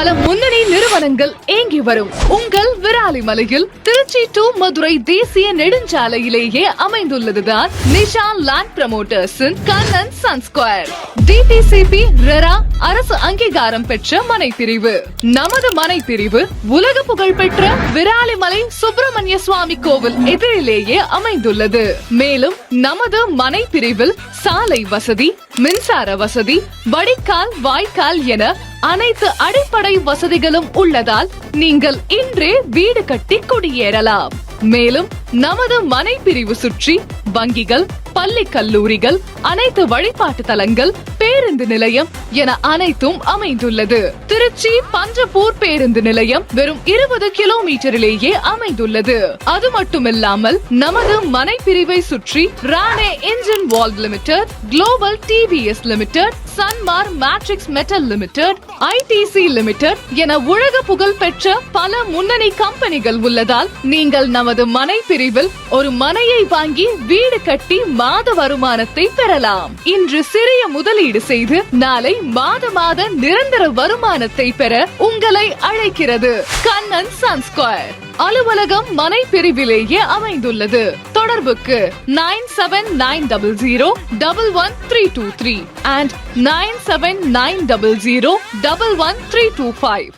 பல முன்னணி நிறுவனங்கள் ஏங்கி வரும். உங்கள் விராலிமலையில் திருச்சி டு மதுரை தேசிய நெடுஞ்சாலையிலேயே அமைந்துள்ளதுதான் Nishan land ப்ரமோட்டர்ஸின் Kannan sun square. DTCP RERA அரசு அங்கீகாரம் பெற்ற மனை பிரிவு நமது மனை பிரிவு உலக புகழ் பெற்ற விராலிமலை சுப்பிரமணிய சுவாமி கோவில் எதிரிலேயே அமைந்துள்ளது. மேலும் நமது மனை பிரிவில் சாலை வசதி மின்சார வசதி வடிகால் வாய்க்கால் என அனைத்து அடிப்படை வசதிகளும் உள்ளதால் நீங்கள் இன்றே வீடு கட்டி குடியேறலாம். மேலும் நமது மனை பிரிவு சுற்றி வங்கிகள் பள்ளி கல்லூரிகள் அனைத்து வழிபாட்டு தலங்கள் பேருந்து நிலையம் என அனைத்தும் அமைந்துள்ளது. திருச்சி பஞ்சப்பூர் பேருந்து நிலையம் வெறும் இருபது கிலோமீட்டரிலேயே அமைந்துள்ளது. அது மட்டுமில்லாமல் நமது மனை பிரிவை சுற்றி Rane engine valve limited global TVS limited Sanmar matrix metal limited ITC limited என உலக புகழ் பெற்ற பல முன்னணி கம்பெனிகள் உள்ளதால் நீங்கள் நமது மனை பிரிவில் ஒரு மனையை வாங்கி வீடு கட்டி மாத வருமானத்தை பெறலாம். இன்று சிறிய முதலீடு செய்து நாளை மாத மாத நிரந்தர வருமானத்தை பெற உங்களை அழைக்கிறது. கண்ணன் சன்ஸ்கொயர் அலுவலகம் மனை பிரிவிலேயே அமைந்துள்ளது. தொடர்புக்கு nine seven nine double zero double one three two three and nine seven nine double zero double one three two five.